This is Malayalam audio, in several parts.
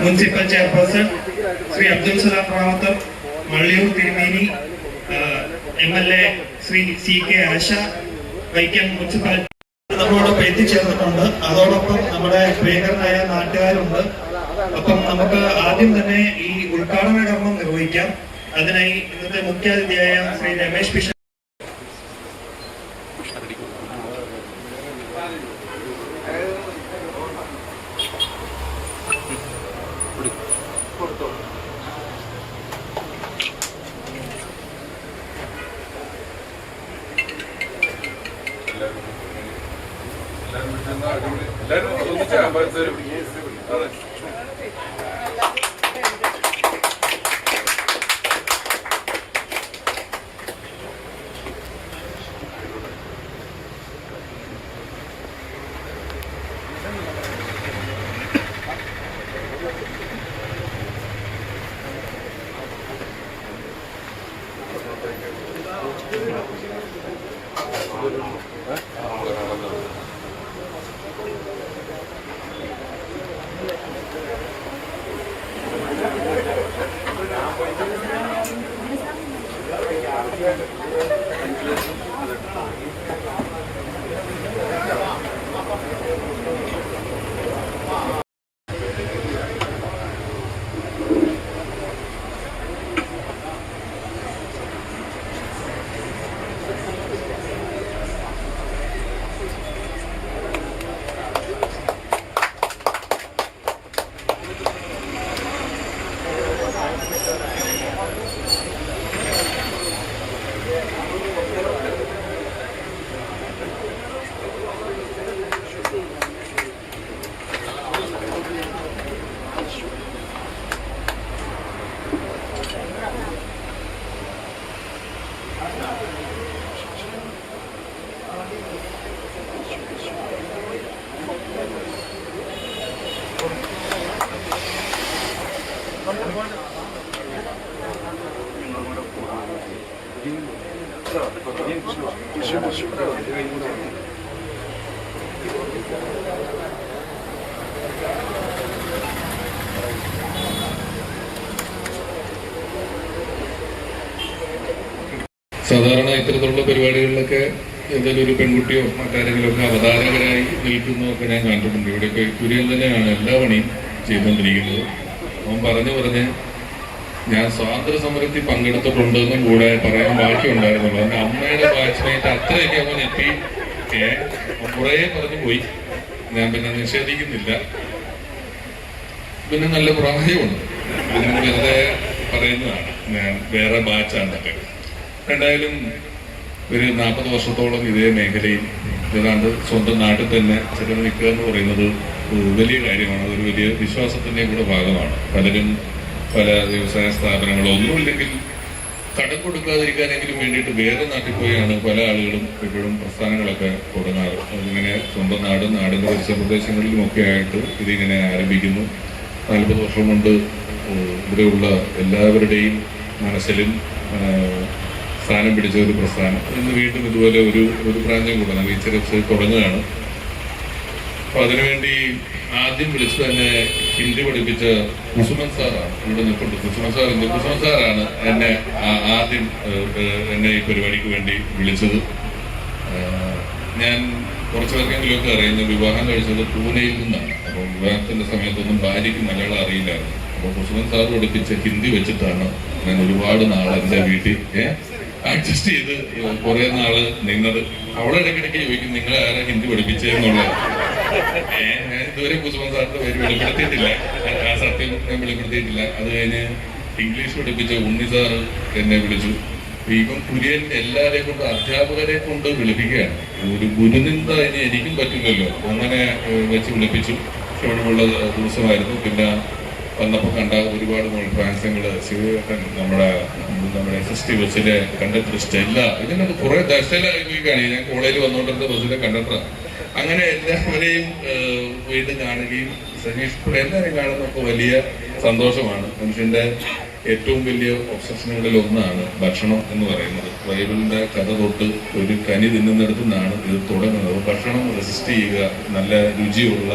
മുനിസിപ്പൽ ചെയർപേഴ്സൺ ശ്രീ അബ്ദുൽ സലാം റാവത്തർ മള്ളിയൂർ തിരുമേനി M L A Shri C K Asha Vaikom municipal നമ്മളോടൊപ്പം എത്തിച്ചേർന്നിട്ടുണ്ട്. അതോടൊപ്പം നമ്മുടെ പ്രിയങ്കരനായ നാട്ടുകാരുണ്ട്. അപ്പം നമുക്ക് ആദ്യം തന്നെ ഈ ഉദ്ഘാടന കർമ്മം നിർവഹിക്കാം. അതിനായി ഇന്നത്തെ മുഖ്യാതിഥിയായ ശ്രീ രമേശ് പിഷ സാധാരണ ഇത്തരത്തിലുള്ള പരിപാടികളിലൊക്കെ എന്തെങ്കിലും ഒരു പെൺകുട്ടിയോ മറ്റാരെങ്കിലും ഒക്കെ അവതാരകരായി നിൽക്കുന്നതൊക്കെ ഞാൻ കണ്ടിട്ടുണ്ട്. ഇവിടെ കുര്യൻ തന്നെയാണ് എല്ലാ പണിയും ചെയ്തുകൊണ്ടിരിക്കുന്നത്. അവൻ പറഞ്ഞു പറഞ്ഞ് ഞാൻ സ്വാതന്ത്ര്യ സമരത്തിൽ പങ്കെടുത്തിട്ടുണ്ടെന്നും കൂടെ പറയാൻ ബാക്കിയുണ്ടായിരുന്നുള്ളൂ. എന്റെ അമ്മയുടെ ബാച്ച്മേറ്റ് അത്രയൊക്കെ അവൻ എത്തി. കുറേ പറഞ്ഞു പോയി. ഞാൻ പിന്നെ നിഷേധിക്കുന്നില്ല. പിന്നെ നല്ല പ്രായമുണ്ട്. പിന്നെ വെറുതെ പറയുന്നതാണ്. ഞാൻ വേറെ ബാച്ചാന്നൊക്കെ എന്തായാലും ഒരു നാൽപ്പത് വർഷത്തോളം ഇതേ മേഖലയിൽ ഏതാണ്ട് സ്വന്തം നാട്ടിൽ തന്നെ ചിലർ നിൽക്കുക എന്ന് പറയുന്നത് വലിയ കാര്യമാണ്. അതൊരു വലിയ വിശ്വാസത്തിന്റെ കൂടെ ഭാഗമാണ്. പലരും പല വ്യവസായ സ്ഥാപനങ്ങളോ ഒന്നുമില്ലെങ്കിൽ കടം കൊടുക്കാതിരിക്കാനെങ്കിലും വേണ്ടിയിട്ട് വേറെ നാട്ടിൽ പോയാണ് പല ആളുകളും ഇപ്പോഴും പ്രസ്ഥാനങ്ങളൊക്കെ തുടങ്ങാറ്. അതിങ്ങനെ സ്വന്തം നാടും നാടിന്റെ പരിസര പ്രദേശങ്ങളിലും ഒക്കെ ആയിട്ട് ഇതിങ്ങനെ ആരംഭിക്കുന്നു. നാൽപ്പത് വർഷം കൊണ്ട് ഇവിടെയുള്ള എല്ലാവരുടെയും മനസ്സിലും സ്ഥാനം പിടിച്ച ഒരു പ്രസ്ഥാനം. ഇന്ന് വീണ്ടും ഇതുപോലെ ഒരു ഒരു പ്രാഞ്ചം കൂടെ വെബ്സൈറ്റ് തുടങ്ങുകയാണ്. അപ്പൊ അതിനുവേണ്ടി ആദ്യം വിളിച്ചു തന്നെ ഹിന്ദി പഠിപ്പിച്ച കുസുമൻ സാറാണ് ഇവിടെ നിൽപ്പുണ്ട്. കുസുമൻ സാർ ഉണ്ട് കുസുമൻ സാറാണ് എന്നെ ആദ്യം എന്നെ ഈ പരിപാടിക്ക് വേണ്ടി വിളിച്ചത്. ഞാൻ കുറച്ച് പേർക്കെങ്കിലുമൊക്കെ അറിയുന്ന വിവാഹം കഴിച്ചത് പൂനെയിൽ നിന്നാണ്. അപ്പോൾ വിവാഹത്തിന്റെ സമയത്തൊന്നും ഭാര്യയ്ക്ക് മലയാളം അറിയില്ലായിരുന്നു. അപ്പോൾ കുസുമൻ സാർ പഠിപ്പിച്ച ഹിന്ദി വെച്ചിട്ടാണ് ഞാൻ ഒരുപാട് നാളെ എന്റെ വീട്ടിൽ അഡ്ജസ്റ്റ് ചെയ്ത് കുറെ നാൾ നിന്നത്. അവളെ ഇടയ്ക്കിടയ്ക്ക് ചോദിക്കും നിങ്ങൾ ആരാ ഹിന്ദി പഠിപ്പിച്ചതെന്നുള്ളത് ഞാൻ ഇതുവരെ കുസുമൻ സാറിന്റെ പേര് വെളിപ്പെടുത്തിയിട്ടില്ല. ആ- സത്യം ഞാൻ വെളിപ്പെടുത്തിയിട്ടില്ല. അത് കഴിഞ്ഞ് ഇംഗ്ലീഷ് പഠിപ്പിച്ച ഉണ്ണി സാറ് എന്നെ വിളിച്ചു. ഇപ്പം കുര്യൻ എല്ലാവരെയും കൊണ്ട് അധ്യാപകരെ കൊണ്ട് വിളിപ്പിക്കുകയാണ്. ഒരു ഗുരുനിന്ദ ഇനി എനിക്കും പറ്റില്ലല്ലോ. അങ്ങനെ വെച്ച് വിളിപ്പിച്ചു. ക്ഷമമുള്ള ദിവസമായിരുന്നു. പിന്നെ വന്നപ്പോൾ കണ്ട ഒരുപാട് ഫ്രാൻസങ്ങൾ ശിവേട്ടൻ നമ്മുടെ നമ്മുടെ എസ് എസ് ടി ബസ്സിലെ കണ്ടക്ടർ സ്റ്റെല്ല ഇതിനൊക്കെ കുറെ സ്റ്റെല്ല ഞാൻ കോളേജിൽ വന്നുകൊണ്ടിരുന്ന ബസ്സിലെ കണ്ടക്ടറാണ് അങ്ങനെ എല്ലാവരെയും വീണ്ടും കാണുകയും സജീഷ് പിള്ള എല്ലാവരെയും കാണുന്നൊക്കെ വലിയ സന്തോഷമാണ്. മനുഷ്യന്റെ ഏറ്റവും വലിയ ഒബ്സഷനുകളിൽ ഒന്നാണ് ഭക്ഷണം എന്ന് പറയുന്നത്. ബൈബിളിന്റെ കഥ തൊട്ട് ഒരു കനി തിന്നുന്നിടത്തു നിന്നാണ് ഇത് തുടങ്ങുന്നത്. ഭക്ഷണം റെസിസ്റ്റ് ചെയ്യുക നല്ല രുചിയുള്ള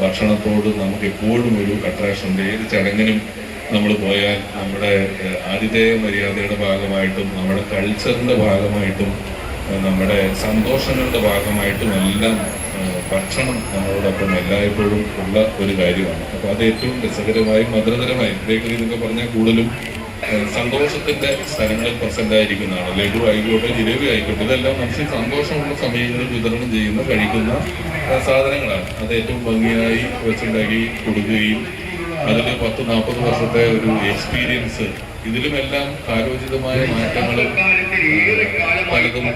ഭക്ഷണത്തോട് നമുക്ക് എപ്പോഴും ഒരു അട്രാക്ഷൻ ഉണ്ട്. ഏത് ചടങ്ങിനും നമ്മൾ പോയാൽ നമ്മുടെ ആതിഥേയ മര്യാദയുടെ ഭാഗമായിട്ടും നമ്മുടെ കൾച്ചറിന്റെ ഭാഗമായിട്ടും നമ്മുടെ സന്തോഷങ്ങളുടെ ഭാഗമായിട്ടും എല്ലാം ഭക്ഷണം നമ്മളോടൊപ്പം എല്ലായ്പ്പോഴും ഉള്ള ഒരു കാര്യമാണ്. അപ്പോൾ അത് ഏറ്റവും രസകരമായും മധുരതരമായും ബേക്കറി എന്നൊക്കെ പറഞ്ഞാൽ കൂടുതലും സന്തോഷത്തിന്റെ സ്ഥലങ്ങൾ പ്രസന്റ് ആയിരിക്കുന്നതാണ് ലഡു ആയിക്കോട്ടെ ജിലേബി ആയിക്കോട്ടെ ഇതെല്ലാം മനുഷ്യൻ സന്തോഷമുള്ള സമയങ്ങളിൽ വിതരണം ചെയ്യുന്ന കഴിക്കുന്ന സാധനങ്ങളാണ്. അത് ഏറ്റവും ഭംഗിയായി വെച്ചുണ്ടാക്കി കൊടുക്കുകയും അതിൽ പത്ത് നാൽപ്പത് വർഷത്തെ ഒരു എക്സ്പീരിയൻസ് ഇതിലുമെല്ലാം കാലോചിതമായ മാറ്റങ്ങൾ പലതും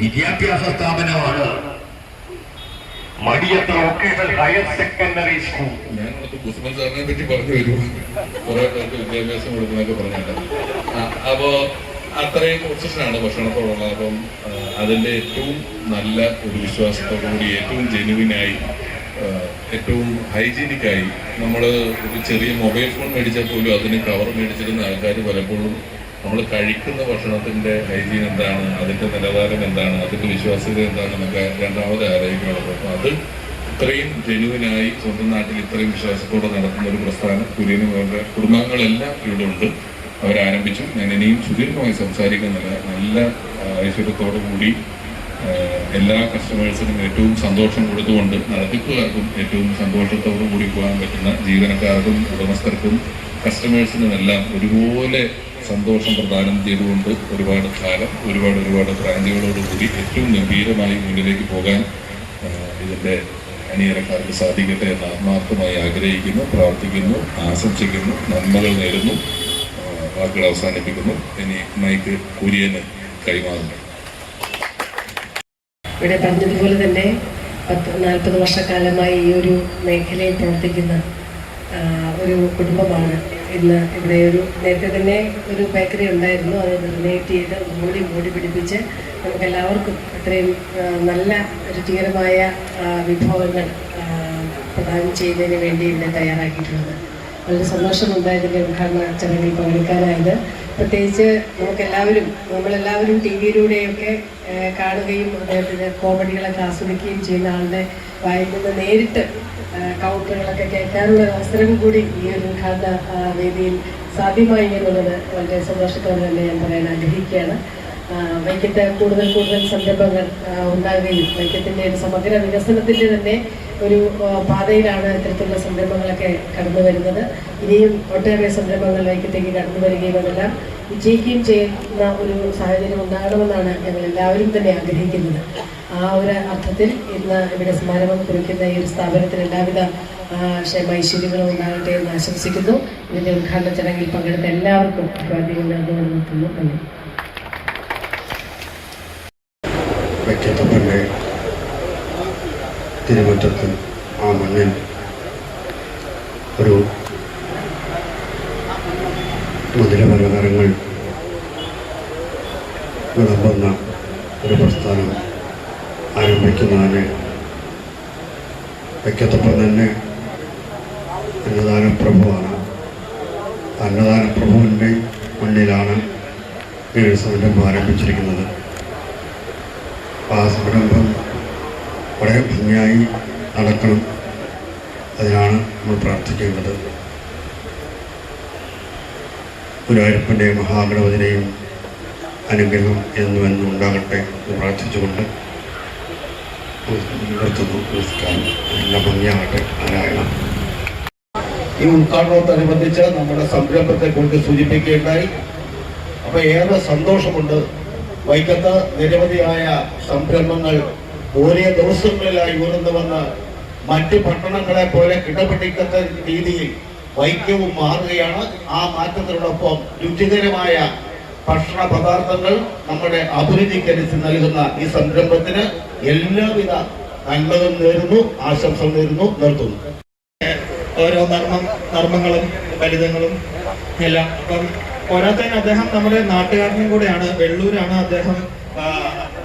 വിദ്യാഭ്യാസ സ്ഥാപനമാണ് Madiyath vocational higher secondary school ഞാൻ അടുത്ത് സാറിനെ പറ്റി പറഞ്ഞു വരും കുറെ പേർക്ക് വിദ്യാഭ്യാസം കൊടുക്കുന്നൊക്കെ പറഞ്ഞിട്ട് അപ്പോ അത്രയും ഒബ്സഷനാണ് ഭക്ഷണത്തോടുള്ളത്. അപ്പം അതിന്റെ ഏറ്റവും നല്ല ഒരു വിശ്വാസത്തോടു കൂടി ഏറ്റവും ജെനുവിനായി ഏറ്റവും ഹൈജീനിക്കായി നമ്മൾ ഒരു ചെറിയ മൊബൈൽ ഫോൺ മേടിച്ചാൽ പോലും അതിന് കവർ മേടിച്ചിരുന്ന ആൾക്കാർ പലപ്പോഴും നമ്മൾ കഴിക്കുന്ന ഭക്ഷണത്തിന്റെ ഹൈജീൻ എന്താണ്? അതിന്റെ നിലവാരം എന്താണ്? അതിന്റെ വിശ്വാസ്യത എന്താണെന്നൊക്കെ രണ്ടാമത് ആലോചിക്കുന്നത് അപ്പോൾ അത് ഇത്രയും ജനുവിനായി സ്വന്തം നാട്ടിൽ ഇത്രയും വിശ്വാസത്തോടെ നടത്തുന്ന ഒരു പ്രസ്ഥാനം കുര്യനും അവരുടെ കുടുംബങ്ങളെല്ലാം ഇവിടെ ഉണ്ട്. അവരാരംഭിച്ചു. ഞാൻ ഇനിയും സുദീർഘമായി സംസാരിക്കുന്നില്ല നല്ല ഐശ്വര്യത്തോടു കൂടി എല്ലാ കസ്റ്റമേഴ്സിനും ഏറ്റവും സന്തോഷം കൊടുത്തുകൊണ്ട് നടത്തിപ്പുകാർക്കും ഏറ്റവും സന്തോഷത്തോടു പോകാൻ പറ്റുന്ന ജീവനക്കാർക്കും ഉടമസ്ഥർക്കും കസ്റ്റമേഴ്സിനും എല്ലാം ഒരുപോലെ സന്തോഷം പ്രദാനം ചെയ്തുകൊണ്ട് ഒരുപാട് കാലം ഒരുപാട് ഒരുപാട് ബ്രാഞ്ചുകളോടുകൂടി ഏറ്റവും ഗംഭീരമായി മുന്നിലേക്ക് പോകാൻ ഇതിന്റെ അണിയറക്കാർക്ക് സാധിക്കട്ടെ എന്ന് ആത്മാർത്ഥമായി ആഗ്രഹിക്കുന്നു പ്രാർത്ഥിക്കുന്നു ആശംസിക്കുന്നു നന്മകൾ നേരുന്നു വാക്കുകൾ അവസാനിപ്പിക്കുന്നു. ഇനി മൈക്ക് കുര്യന് കൈമാറുന്നു. ഇവിടെ പറഞ്ഞതുപോലെ തന്നെ പത്ത് നാൽപ്പത് വർഷക്കാലമായി ഈ ഒരു മേഖലയിൽ പ്രവർത്തിക്കുന്ന ഒരു കുടുംബമാണ്. ഇന്ന് ഇവിടെ ഒരു നേരത്തെ തന്നെ ഒരു ബേക്കറി ഉണ്ടായിരുന്നു. അത് ഡൊണേറ്റ് ചെയ്ത് മൂടി മൂടി പിടിപ്പിച്ച് നമുക്ക് എല്ലാവർക്കും അത്രയും നല്ല രുചികരമായ വിഭവങ്ങൾ പ്രദാനം ചെയ്യുന്നതിന് വേണ്ടി ഇവിടെ തയ്യാറാക്കിയിട്ടുള്ളത്. വളരെ സന്തോഷമുണ്ടായതിന്റെ ഉദ്ഘാടന ചടങ്ങിൽ പങ്കെടുക്കാനായത് പ്രത്യേകിച്ച് നമുക്കെല്ലാവരും നമ്മളെല്ലാവരും ടി വിയിലൂടെയൊക്കെ കാണുകയും അദ്ദേഹത്തിന്റെ കോമഡികളൊക്കെ ആസ്വദിക്കുകയും ചെയ്യുന്ന ആളുടെ വായിൽ നിന്ന് നേരിട്ട് കൗട്ടുകളൊക്കെ കേൾക്കാനുള്ള അവസരം കൂടി ഈ ഒരു ഉദ്ഘാടന വേദിയിൽ സാധ്യമായി എന്നുള്ളത് വളരെ സന്തോഷത്തോടെ തന്നെ ഞാൻ പറയാൻ ആഗ്രഹിക്കുകയാണ്. വൈക്കത്തെ കൂടുതൽ കൂടുതൽ സംരംഭങ്ങൾ ഉണ്ടാകുകയും വൈക്കത്തിന്റെ ഒരു സമഗ്ര വികസനത്തിന്റെ തന്നെ ഒരു പാതയിലാണ് ഇത്തരത്തിലുള്ള സംരംഭങ്ങളൊക്കെ കടന്നു വരുന്നത്. ഇനിയും ഒട്ടേറെ സംരംഭങ്ങൾ വൈക്കത്തേക്ക് കടന്നു വരികയും അതെല്ലാം വിജയിക്കുകയും ചെയ്യുന്ന ഒരു സാഹചര്യം ഉണ്ടാകണമെന്നാണ് ഞങ്ങൾ എല്ലാവരും തന്നെ ആഗ്രഹിക്കുന്നത്. ആ ഒരു അർത്ഥത്തിൽ ഇന്ന് ഇവിടെ സ്മാരകം കുറിക്കുന്ന ഈ ഒരു സ്ഥാപനത്തിന് എല്ലാവിധ ആ, ക്ഷേമ ഐശ്വര്യങ്ങളും ഉണ്ടാകട്ടെ എന്ന് ആശംസിക്കുന്നു. ഇതിന്റെ ഉദ്ഘാടന ചടങ്ങിൽ പങ്കെടുത്ത എല്ലാവർക്കും അഭിവാദ്യങ്ങൾ നന്ദി. തിരുമുറ്റത്ത് ആ മണ്ണിൽ ഒരു മധുരപലഹാരങ്ങൾ വിളമ്പുന്ന ഒരു പ്രസ്ഥാനം ആരംഭിക്കുന്നതിന് വയ്ക്കത്തപ്പം തന്നെ അന്നദാന പ്രഭുവാണ് അന്നദാന പ്രഭുവിന്റെ മണ്ണിലാണ് ഈ ഒരു സംരംഭം ആരംഭിച്ചിരിക്കുന്നത്. ആ സംരംഭം വളരെ ഭംഗിയായി നടക്കണം. അതിനാണ് നമ്മൾ പ്രാർത്ഥിക്കേണ്ടത്. ഗുരുവായൂരപ്പന്റെ മഹാഗണപതിനെയും അനുഗ്രഹം എന്നും എന്നും ഉണ്ടാകട്ടെ എന്ന് പ്രാർത്ഥിച്ചുകൊണ്ട് ഈ ഉദ്ഘാടനത്തോടനുബന്ധിച്ച് നമ്മുടെ സംരംഭത്തെ കുറിച്ച് സൂചിപ്പിക്കുകയുണ്ടായി. അപ്പൊ ഏറെ സന്തോഷമുണ്ട്. വൈക്കത്ത് നിരവധിയായ സംരംഭങ്ങൾ ഓരോ ദിവസങ്ങളിലായി ഉയർന്നു വന്ന് മറ്റ് പട്ടണങ്ങളെ പോലെ കിടപിടിക്കത്ത രീതിയിൽ വൈക്കവും മാറുകയാണ്. ആ മാറ്റത്തിനോടൊപ്പം രുചികരമായ ഭക്ഷണ പദാർത്ഥങ്ങൾ നമ്മുടെ അഭിരുചിക്കനുസരിച്ച് നൽകുന്ന ഈ സംരംഭത്തിന് എല്ലാവിധ നന്മകളും നേരുന്നു ആശംസ നേരുന്നു നിർത്തുന്നു. ഓരോ നർമ്മം നർമ്മങ്ങളും ഫലിതങ്ങളും എല്ലാം. അപ്പം പോരാത്തതിന് അദ്ദേഹം നമ്മുടെ നാട്ടുകാരനും കൂടെയാണ് വെള്ളൂരാണ് അദ്ദേഹം. ആ,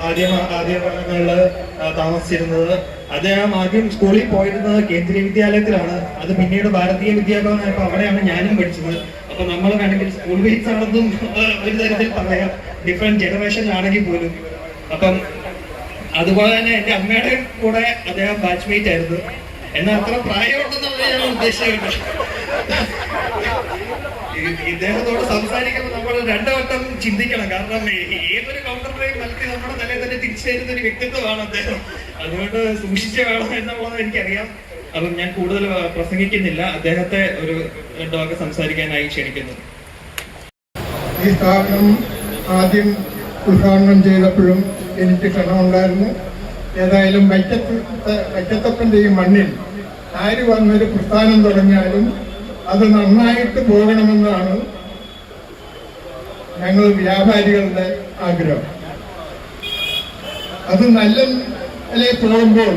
ആദ്യ ആദ്യങ്ങളിൽ താമസിച്ചിരുന്നത്. അദ്ദേഹം ആദ്യം സ്കൂളിൽ പോയിരുന്നത് കേന്ദ്രീയ വിദ്യാലയത്തിലാണ്. അത് പിന്നീട് ഭാരതീയ വിദ്യാഭവനായപ്പോൾ അവിടെയാണ് ഞാനും പഠിച്ചത്. അപ്പൊ നമ്മൾ വേണമെങ്കിൽ സ്കൂൾ ബേസ് ആണെന്നും ഒരു തരത്തിൽ പറയാം. ഡിഫറെന്റ് ജനറേഷനിലാണെങ്കിൽ പോലും. അപ്പം അതുപോലെ തന്നെ എന്റെ അമ്മയുടെ കൂടെ അദ്ദേഹം ബാച്ച്മേറ്റ് ആയിരുന്നു. എന്നാൽ അത്ര പ്രായമുണ്ടെന്നുള്ള ഞാൻ ഉദ്ദേശിച്ചിട്ടുണ്ട് ഈ- ഇദ്ദേഹത്തോട് സംസാരിക്കുമ്പോൾ നമ്മൾ രണ്ടു വട്ടം ചിന്തിക്കണം. കാരണം ഏതൊരു കൗണ്ടറിനെയും മലത്തി നമ്മുടെ തലയിൽ തന്നെ തിരിച്ചു തരുന്ന ഒരു വ്യക്തിത്വമാണ് അദ്ദേഹം. അതുകൊണ്ട് സൂക്ഷിച്ച് വേണം എന്നുള്ളത് എനിക്കറിയാം. അപ്പം ഞാൻ കൂടുതൽ പ്രസംഗിക്കുന്നില്ല. അദ്ദേഹത്തെ ഒരു രണ്ടു വാക്ക് സംസാരിക്കാനായി ക്ഷണിക്കുന്നു. ഈ സ്ഥാപനം ആദ്യം ഉദ്ഘാടനം ചെയ്തപ്പോഴും എനിക്ക് ക്ഷണമുണ്ടായിരുന്നു ഏതായാലും വൈക്കത്ത് വൈക്കത്തപ്പന്റെ ഈ മണ്ണിൽ ആര് വന്നൊരു പ്രസ്ഥാനം തുടങ്ങിയാലും അത് നന്നായിട്ട് പോകണമെന്നാണ് ഞങ്ങൾ വ്യാപാരികളുടെ ആഗ്രഹം. അത് നല്ല നിലയിൽ പോകുമ്പോൾ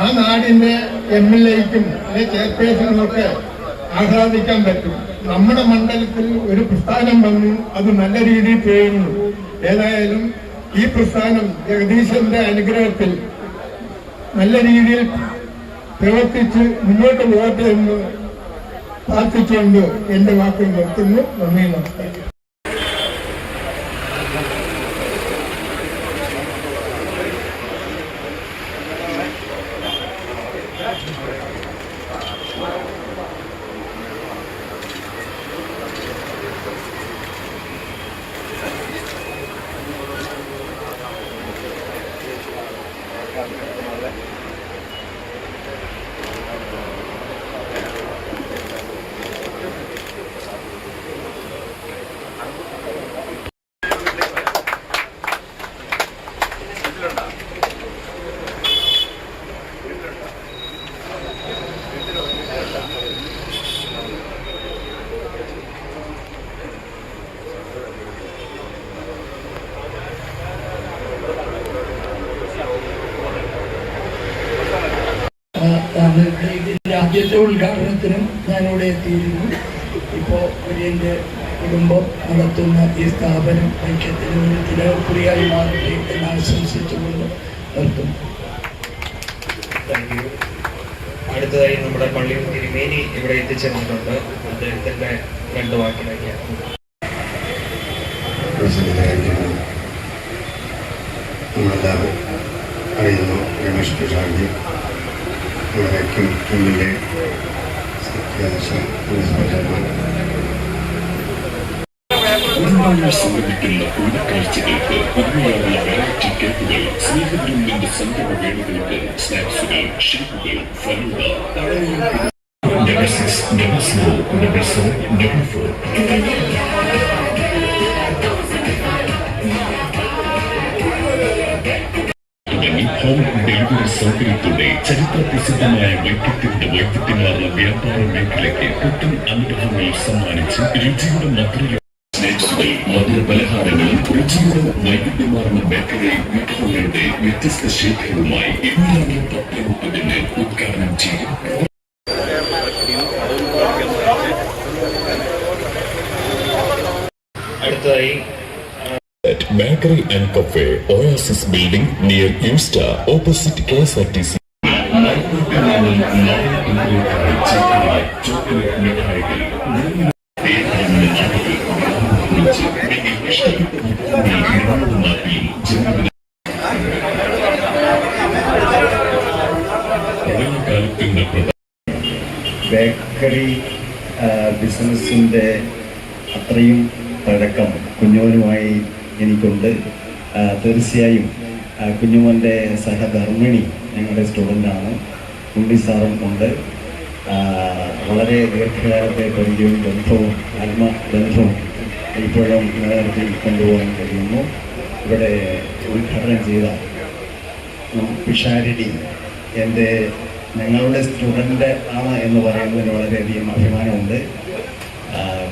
ആ നാടിന്റെ എം എൽ എക്കും അല്ലെ ചെയർപേഴ്സണുമൊക്കെ ആഹ്ലാദിക്കാൻ പറ്റും. നമ്മുടെ മണ്ഡലത്തിൽ ഒരു പ്രസ്ഥാനം വന്നു അത് നല്ല രീതിയിൽ ചെയ്യുന്നു. ഏതായാലും ഈ പ്രസ്ഥാനം ജഗദീശന്റെ അനുഗ്രഹത്തിൽ നല്ല രീതിയിൽ പ്രവർത്തിച്ച് മുന്നോട്ട് പോകട്ടെ എന്ന് പ്രാർത്ഥിച്ചുകൊണ്ട് എന്റെ വാക്കുകൾ നിർത്തുന്നു. നന്ദി നമസ്കാരം. ഇപ്പോൾ കുര്യന്റെ കുടുംബം നടത്തുന്ന ഈ സ്ഥാപനം ഐക്യത്തിന് ഒരു തിരക്കുറിയായി മാറട്ടെ എന്ന് ആശംസിച്ചുകൊണ്ട് നിർത്തുന്നു. താങ്ക് അടുത്തതായി നമ്മുടെ പള്ളിയും തിരുമേനി ഇവിടെ എത്തിച്ചേർന്നിട്ടുണ്ട്. അദ്ദേഹത്തിന്റെ രണ്ട് വാക്കിലേക്കാണ് നമ്മളെല്ലാവരും അറിയുന്നു രമേഷ് പിഷാജി നമ്മുടെ കിം കിമ്മിൻ്റെ സത്യാദശ മുനിസിപ്പൽ ചെയർമാൻ ഉൾനാളിൽ സംബന്ധിക്കുന്ന കൂടിക്കാഴ്ചകൾക്ക് പുതുമയാർന്ന വെറൈറ്റി കേക്കുകൾ സ്നേഹവിരുന്നിന്റെ സംഗമ വേളകൾക്ക് സ്നാക്സുകൾ ഷേക്കുകൾ ഫലൂഡ പഴയ Never six, never slow, never slow, never full. തുടങ്ങി ഹോം delivery സൗകര്യത്തോടെ ചരിത്ര പ്രസിദ്ധമായ വ്യക്തിത്വത്തിന്റെ വൈവിധ്യമാർന്ന വ്യാപാര മേഖലയ്ക്ക് പുത്തൻ അനുഗ്രഹങ്ങൾ സമ്മാനിച്ച് രുചിയുടെ മധുര സ്നാക്സുകൾ മധുര പലഹാരങ്ങളും രുചിയുടെ വൈവിധ്യമാർന്ന ബേക്കറി വിഭവങ്ങളുടെ വ്യത്യസ്ത ശേഖരവുമായി ഇന്നലെ പത്ത് ഉദ്ഘാടനം ചെയ്യും. അടുത്തതായി at Bakery and Cafe, Oasis Building near Usta, opposite KSRTC. Bakery ബിസിനസ്സിന്റെ അത്രയും പഴക്കം കുഞ്ഞുമോനുമായി എനിക്കുണ്ട്. തീർച്ചയായും കുഞ്ഞുമോന്റെ സഹധർമ്മിണി ഞങ്ങളുടെ സ്റ്റുഡന്റാണ് ഉണ്ണി സാറും ഉണ്ട്. വളരെ ദീർഘകാലത്തെ പരിചയവും ബന്ധവും ആത്മബന്ധവും ഇപ്പോഴും നിലനിർത്തി കൊണ്ടുപോകാൻ കഴിയുന്നു. ഇവിടെ ഉദ്ഘാടനം ചെയ്ത പിഷാരടി എന്റെ ഞങ്ങളുടെ സ്റ്റുഡന്റ് ആണ് എന്ന് പറയുന്നതിന് വളരെയധികം അഭിമാനമുണ്ട്.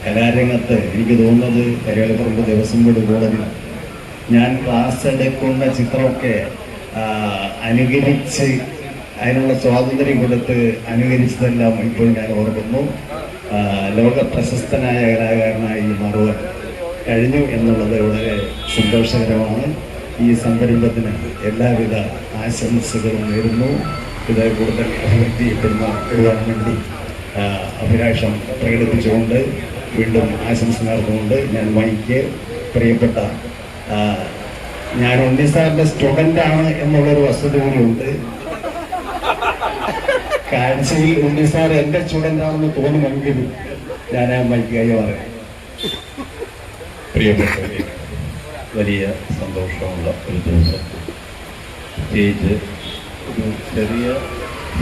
കലാരംഗത്ത് എനിക്ക് തോന്നുന്നത് കരിയാളിപ്പുറമ്പ് ദേവസ്വം ബോർഡ് കൂടുതൽ ഞാൻ ക്ലാസ് എടുക്കുന്ന ചിത്രമൊക്കെ അനുകരിച്ച് അതിനുള്ള സ്വാതന്ത്ര്യം കൊടുത്ത് അനുകരിച്ചതെല്ലാം ഇപ്പോൾ ഞാൻ ഓർക്കുന്നു. ലോക പ്രശസ്തനായ കലാകാരനായി മാറുവാൻ കഴിഞ്ഞു എന്നുള്ളത് വളരെ സന്തോഷകരമാണ്. ഈ സംരംഭത്തിന് എല്ലാവിധ ആശംസകളും നേരുന്നു. ഇത് കൂടുതൽ അഭിവൃദ്ധിപ്പെടുന്ന ഇടുവാൻ വേണ്ടി അഭിലാഷം പ്രകടിപ്പിച്ചുകൊണ്ട് വീണ്ടും ആശംസ നേർന്നുകൊണ്ട് ഞാൻ മൈക്ക് പ്രിയപ്പെട്ട ഞാൻ ഉണ്ണി സാറിന്റെ സ്റ്റുഡന്റ് ആണ് എന്നുള്ളൊരു വസ്തുത കൂടിയുണ്ട് കാഴ്ചയിൽ ഉണ്ണി സാർ എന്റെ സ്റ്റുഡന്റ് ആണെന്ന് തോന്നുമെങ്കിൽ ഞാൻ ആ മൈക്ക് കൈ പറയാം പ്രിയപ്പെട്ടവരെ വലിയ സന്തോഷമുള്ള ഒരു ദിവസം. പ്രത്യേകിച്ച് ഒരു ചെറിയ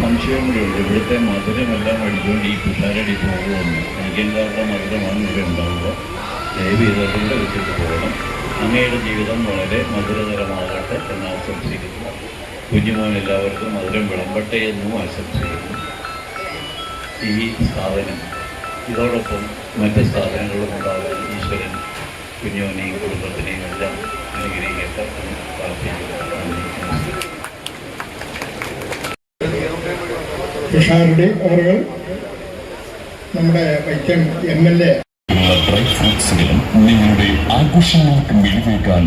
സംശയം കൂടിയുണ്ട് ഇവിടുത്തെ മധുരമെല്ലാം അടിച്ചുകൊണ്ട് ഈ പിള്ളേരടി പോകുമെന്ന്. അടിയന്മാരുടെ മധുരമാണ് ഇവിടെ ഉണ്ടാവുക. ദയവ് ഇതറിന്റെ വിട്ടിട്ട് പോകണം. അങ്ങയുടെ ജീവിതം വളരെ മധുരതരമാകട്ടെ എന്ന് ആശംസിക്കുന്നു. കുഞ്ഞുമോൻ എല്ലാവർക്കും മധുരം വിളമ്പട്ടെ എന്നും ആശംസിക്കുന്നു. ഈ സാധനം ഇതോടൊപ്പം മറ്റ് സാധനങ്ങളും ഉണ്ടാകാൻ ഈശ്വരൻ കുഞ്ഞുമോനെയും കുടുംബത്തിനെയും എല്ലാം അനുഗ്രഹിക്കട്ടെ എന്ന് പ്രാർത്ഥിക്കുന്നു. തുഷാരുടെ നമ്മുടെ Vaikom M L A. Dry ഫ്രൂട്ട്സുകളും നിങ്ങളുടെ ആഘോഷങ്ങൾക്ക് മിഴിവേക്കാൻ